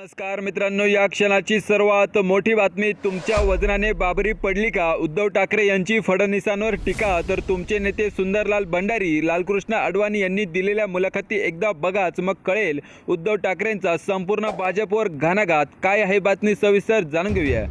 नमस्कार मित्रांनो या क्षणाची सर्वात मोठी बातमी तुमच्या वजनाने बाबरी पडली का? उद्धव ठाकरे यांची फडणवीसांवर टीका तर तुमचे नेते सुंदरलाल भंडारी लालकृष्ण अडवाणी यांनी दिलेल्या मुलाखती एकदा बघाच मग कळेल. उद्धव ठाकरेंचा संपूर्ण भाजपवर घाणाघात. काय आहे बातमी? सविस्तर जाणून घेऊया.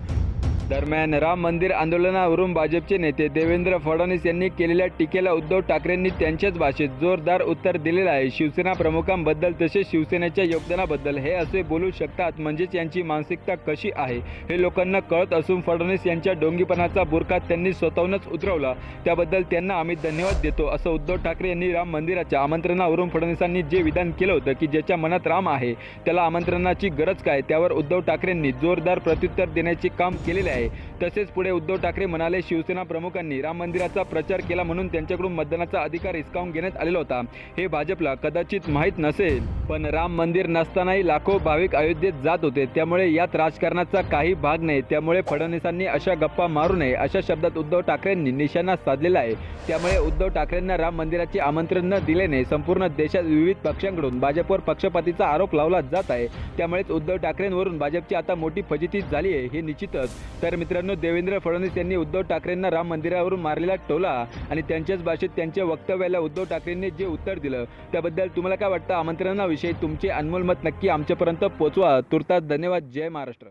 दरम्यान राम मंदिर आंदोलनावरून भाजपचे नेते देवेंद्र फडणवीस यांनी केलेल्या टीकेला उद्धव ठाकरेंनी त्यांच्याच भाषेत जोरदार उत्तर दिलेलं आहे. शिवसेना प्रमुखांबद्दल तसेच शिवसेनेच्या योगदानाबद्दल हे असे बोलू शकतात म्हणजेच यांची मानसिकता कशी आहे हे लोकांना कळत असून फडणवीस यांच्या डोंगीपणाचा बुरखा त्यांनी स्वतःहूनच उतरवला. त्याबद्दल त्यांना आम्ही धन्यवाद देतो असं उद्धव ठाकरे यांनी राम मंदिराच्या आमंत्रणावरून फडणवीसांनी जे विधान केलं होतं की ज्याच्या मनात राम आहे त्याला आमंत्रणाची गरज काय? त्यावर उद्धव ठाकरेंनी जोरदार प्रत्युत्तर देण्याचे काम केलेले आहे. way तसेच पुढे उद्धव ठाकरे म्हणाले शिवसेना प्रमुखांनी राम मंदिराचा प्रचार केला म्हणून त्यांच्याकडून मतदानाचा अधिकार हिसकावून घेण्यात आलेला होता. हे भाजपला कदाचित माहीत नसेल पण राम मंदिर नसतानाही लाखो भाविक अयोध्येत जात होते. त्यामुळे यात राजकारणाचा काही भाग नाही. त्यामुळे फडणवीसांनी अशा गप्पा मारू नये अशा शब्दात उद्धव ठाकरेंनी निशाणा साधलेला आहे. त्यामुळे उद्धव ठाकरेंना राम मंदिराचे आमंत्रण न दिल्याने संपूर्ण देशात विविध पक्षांकडून भाजपवर पक्षपातीचा आरोप लावला जात आहे. त्यामुळेच उद्धव ठाकरेंवरून भाजपची आता मोठी फजिती झाली आहे हे निश्चितच. तर मित्रांनो देवेंद्र फडणवीस यांनी उद्धव ठाकरेंना राम मंदिरावरून मारलेला टोला आणि त्यांच्याच भाषेत त्यांच्या वक्तव्याला उद्धव ठाकरेंनी जे उत्तर दिलं त्याबद्दल तुम्हाला काय वाटतं? आमंत्रणाविषयी तुमचे अनमोल मत नक्की आमच्यापर्यंत पोहोचवा तुर्तास धन्यवाद. जय महाराष्ट्र.